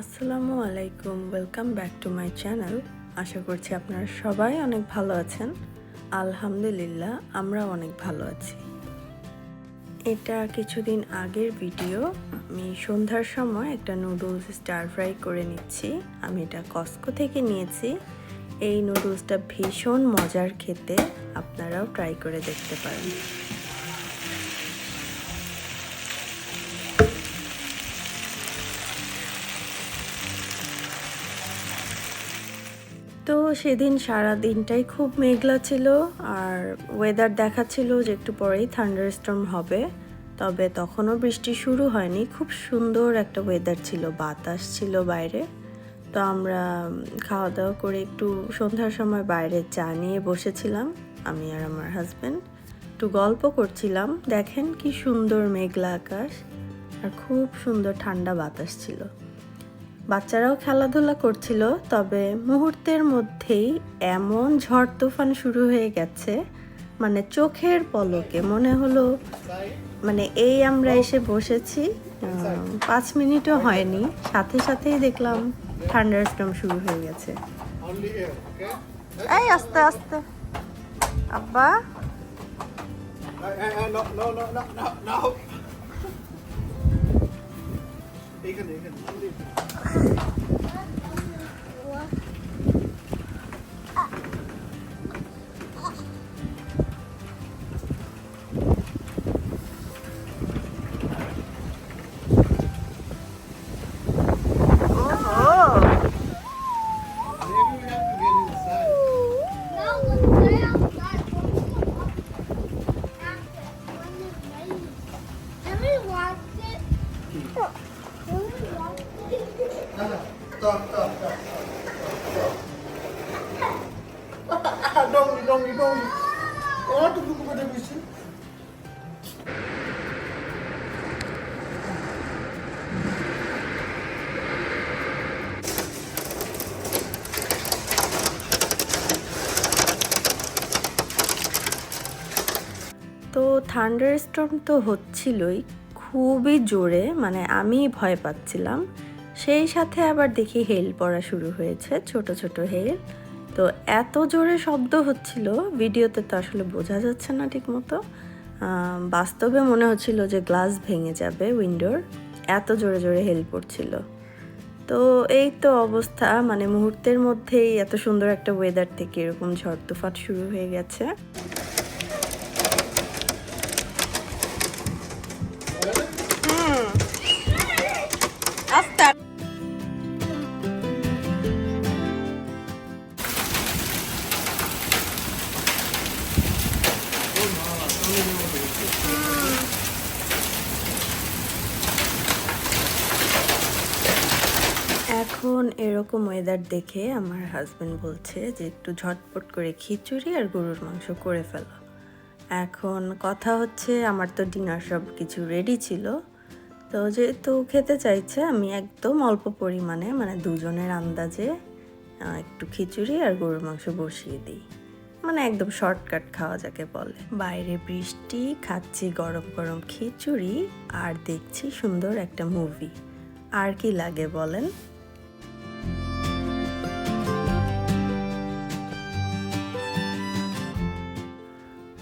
আসসালামু আলাইকুম welcome back to my channel আশা করছি আপনারা সবাই অনেক ভালো আছেন। আলহামদুলিল্লাহ আমরা অনেক ভালো আছি। এটা কিছুদিন আগের ভিডিও আমি সন্ধ্যার সময় একটা নুডলস স্টার ফ্রাই করে নিচ্ছি। আমি এটা কস্কো থেকে নিয়েছি। এই নুডলসটা ভীষণ মজার খেতে। আপনারাও ট্রাই করে দেখতে পারেন। তো সেদিন সারা দিনটাই খুব মেঘলা ছিল আর ওয়েদার দেখাচ্ছিল যে একটু পরেই থান্ডার স্টর্ম হবে। তবে তখনও বৃষ্টি শুরু হয়নি। খুব সুন্দর একটা ওয়েদার ছিল, বাতাস ছিল বাইরে। তো আমরা খাওয়া দাওয়া করে একটু সন্ধ্যার সময় বাইরে চা নিয়ে বসেছিলাম, আমি আর আমার হাজব্যান্ড একটু গল্প করছিলাম, দেখেন কি সুন্দর মেঘলা আকাশ আর খুব সুন্দর ঠান্ডা বাতাস ছিল। বাচ্চারাও খেলাধুলা করছিল, তবে মুহূর্তের মধ্যেই এমন ঝড় তুফান শুরু হয়ে গেছে মানে চোখের পলকে। মনে হলো মানে এই আমরা এসে বসেছি পাঁচ মিনিটও হয়নি, সাথে সাথেই দেখলাম ঠান্ডার স্টর্ম শুরু হয়ে গেছে? এই আস্তে আস্তে। আব্বা। এইখানে এইখানে তো থান্ডার স্টর্ম তো হচ্ছিলই, খুবই জোরে মানে আমি ভয় পাচ্ছিলাম। সেই সাথে আবার দেখি হেল পড়া শুরু হয়েছে, ছোট ছোট হেল। তো এত জোরে শব্দ হচ্ছিল, ভিডিওতে তো আসলে বোঝা যাচ্ছে না ঠিক মতো বাস্তবে মনে হচ্ছিল যে গ্লাস ভেঙে যাবে উইন্ডোর, এত জোরে জোরে হেল পড়ছিল তো এই তো অবস্থা মানে মুহূর্তের মধ্যেই এত সুন্দর একটা ওয়েদার থেকে এরকম ঝড় তুফান শুরু হয়ে গেছে। এখন এরকম ওয়েদার দেখে আমার হাজব্যান্ড বলছে যে একটু ঝটপট করে খিচুড়ি আর গরুর মাংস করে ফেলো। এখন কথা হচ্ছে আমার তো ডিনার সব কিছু রেডি ছিল। তো যেহেতু খেতে চাইছে, আমি একদম অল্প পরিমাণে মানে দুজনের আন্দাজে একটু খিচুড়ি আর গরুর মাংস বসিয়ে দিই। মানে একদম শর্টকাট খাওয়া যাকে বলে। বাইরে বৃষ্টি, খাচ্ছি গরম গরম খিচুড়ি আর দেখছি সুন্দর একটা মুভি আর কি লাগে বলেন?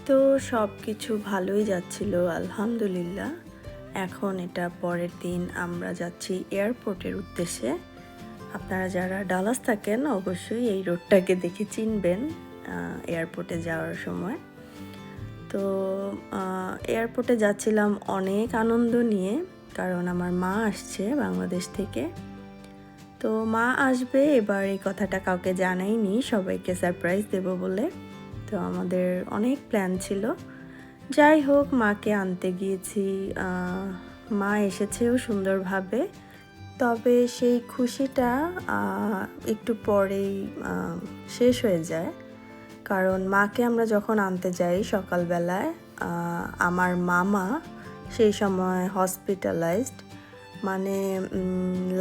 তো সব কিছু ভালোই যাচ্ছিল, আলহামদুলিল্লাহ। এখন এটা পরের দিন আমরা যাচ্ছি এয়ারপোর্টের উদ্দেশ্যে। আপনারা যারা ডালাস থাকেন, অবশ্যই এই রোডটাকে দেখে চিনবেন। এয়ারপোর্টে যাওয়ার সময়। তো এয়ারপোর্টে যাচ্ছিলাম অনেক আনন্দ নিয়ে, কারণ আমার মা আসছে বাংলাদেশ থেকে। তো মা আসবে, এবার এই কথাটা কাউকে জানাইনি, সবাইকে সারপ্রাইজ দেব বলে। তো আমাদের অনেক প্ল্যান ছিল। যাই হোক, মাকে আনতে গিয়েছি। মা এসেছেও সুন্দরভাবে। তবে সেই খুশিটা একটু পরেই শেষ হয়ে যায়। কারণ মাকে আমরা যখন আনতে যাই সকালবেলায় আমার মামা সেই সময় হসপিটালাইজড মানে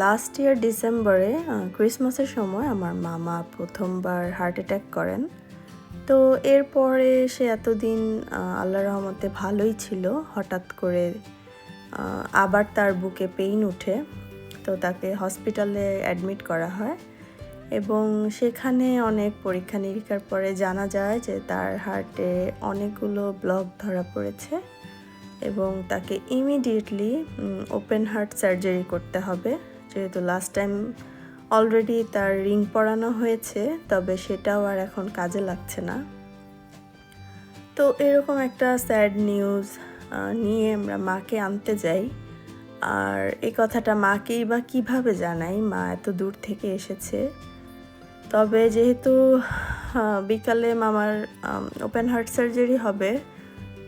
লাস্ট ইয়ার ডিসেম্বরে ক্রিসমাসের সময় আমার মামা প্রথমবার হার্ট অ্যাটাক করেন। তো এরপরে সে এতদিন আল্লাহ রহমতে ভালোই ছিল, হঠাৎ করে আবার তার বুকে পেইন উঠে। তো তাকে হসপিটালে অ্যাডমিট করা হয়। এবং সেখানে অনেক পরীক্ষা নিরীক্ষার পরে জানা যায় যে তার হার্টে অনেকগুলো ব্লক ধরা পড়েছে এবং তাকে ইমিডিয়েটলি ওপেন হার্ট সার্জারি করতে হবে। যেহেতু লাস্ট টাইম অলরেডি তার রিং পরানো হয়েছে, তবে সেটাও আর এখন কাজে লাগছে না। তো এরকম একটা স্যাড নিউজ নিয়ে আমরা মাকে আনতে যাই। আর এই কথাটা মাকেই বা কীভাবে জানাই? মা এত দূর থেকে এসেছে। তবে যেহেতু বিকালে মামার ওপেন হার্ট সার্জারি হবে,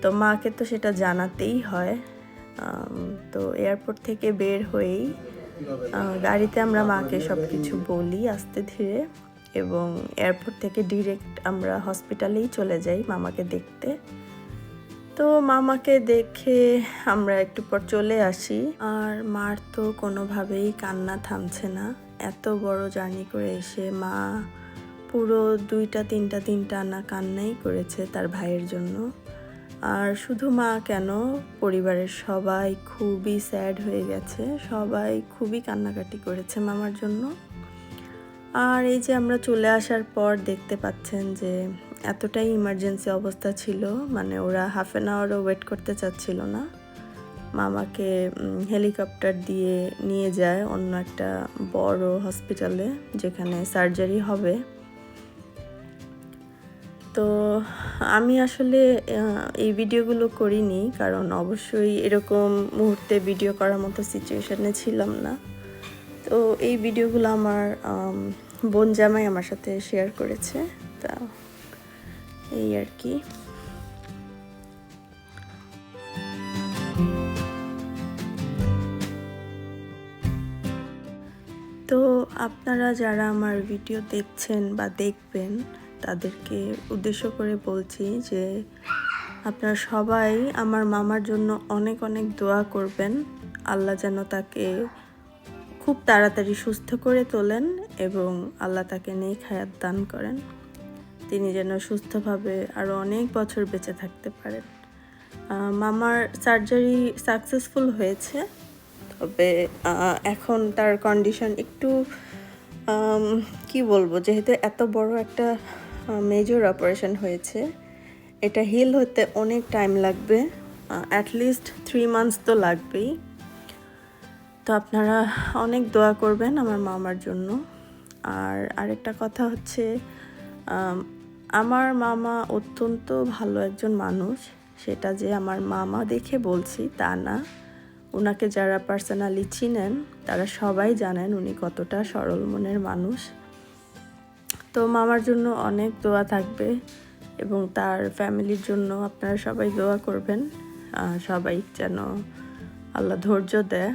তো মাকে তো সেটা জানাতেই হয়। তো এয়ারপোর্ট থেকে বের হয়েই গাড়িতে আমরা মাকে সব কিছু বলি আস্তে ধীরে এবং এয়ারপোর্ট থেকে ডিরেক্ট আমরা হসপিটালেই চলে যাই মামাকে দেখতে। তো মামাকে দেখে আমরা একটু পর চলে আসি। আর মার তো কোনোভাবেই কান্না থামছে না। এত বড় জার্নি করে এসে মা পুরো দুইটা, তিনটা দিন টানা কান্নাই করেছে তার ভাইয়ের জন্য। আর শুধু মা কেন, পরিবারের সবাই খুবই স্যাড হয়ে গেছে, সবাই খুবই কান্নাকাটি করেছে মামার জন্য। আর এই যে আমরা চলে আসার পর দেখতে পাচ্ছেন যে এতটাই ইমার্জেন্সি অবস্থা ছিল মানে ওরা হাফ অ্যান আওয়ারও ওয়েট করতে চাচ্ছিল না। মামাকে হেলিকপ্টার দিয়ে নিয়ে যায় অন্য একটা বড় হসপিটালে যেখানে সার্জারি হবে। তো আমি আসলে এই ভিডিওগুলো করিনি কারণ অবশ্যই এরকম মুহূর্তে ভিডিও করার মতো সিচুয়েশানে ছিলাম না। তো এই ভিডিওগুলো আমার আম, বোন জামাই আমার সাথে শেয়ার করেছে। তা এই আর কি। তো আপনারা যারা আমার ভিডিও দেখছেন বা দেখবেন, তাদেরকে উদ্দেশ্য করে বলছি যে আপনারা সবাই আমার মামার জন্য অনেক অনেক দোয়া করবেন। আল্লাহ যেন তাকে খুব তাড়াতাড়ি সুস্থ করে তোলেন এবং আল্লাহ তাকে নেই খায়াত দান করেন। তিনি যেন সুস্থভাবে আরও অনেক বছর বেঁচে থাকতে পারেন। মামার সার্জারি সাকসেসফুল হয়েছে। তবে এখন তার কন্ডিশন একটু কি বলব, যেহেতু এত বড় একটা মেজর অপারেশন হয়েছে, এটা হিল হতে অনেক টাইম লাগবে অ্যাটলিস্ট থ্রি মান্থস তো লাগবেই। তো আপনারা অনেক দোয়া করবেন আমার মামার জন্য। আর আরেকটা কথা হচ্ছে আমার মামা অত্যন্ত ভালো একজন মানুষ, সেটা যে আমার মামা দেখে বলছি তা না। ওনাকে যারা পার্সোনালি চিনেন, তারা সবাই জানেন উনি কতটা সরল মনের মানুষ। তো মামার জন্য অনেক দোয়া থাকবে এবং তার ফ্যামিলির জন্য আপনারা সবাই দোয়া করবেন। সবাই যেন আল্লাহ ধৈর্য দেয়।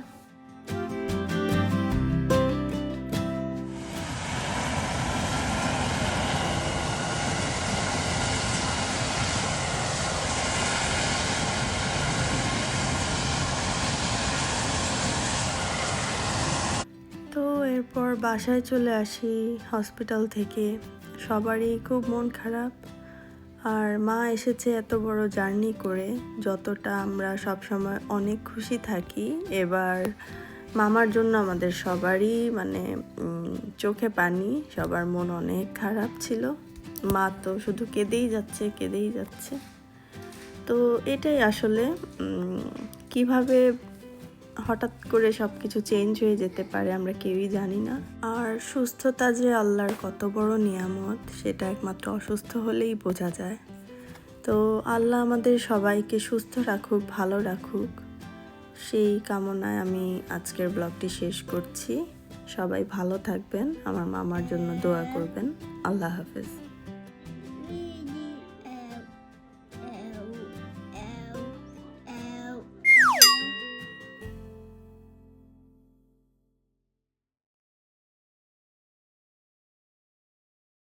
বাসায় চলে আসি হসপিটাল থেকে। সবারই খুব মন খারাপ। আর মা এসেছে এত বড় জার্নি করে, যতটা আমরা সব সময় অনেক খুশি থাকি। এবার মামার জন্য আমাদের সবারই মানে চোখে পানি, সবার মন অনেক খারাপ ছিল। মা তো শুধু কেঁদেই যাচ্ছে কেঁদেই যাচ্ছে। তো এটাই আসলে কীভাবে হঠাৎ করে সব কিছু চেঞ্জ হয়ে যেতে পারে, আমরা কেউই জানি না। আর সুস্থতা যে আল্লাহর কত বড় নিয়ামত, সেটা একমাত্র অসুস্থ হলেই বোঝা যায়। তো আল্লাহ আমাদের সবাইকে সুস্থ রাখুক, ভালো রাখুক। সেই কামনায় আমি আজকের ব্লগটি শেষ করছি। সবাই ভালো থাকবেন, আমার মামার জন্য দোয়া করবেন। আল্লাহ হাফেজ।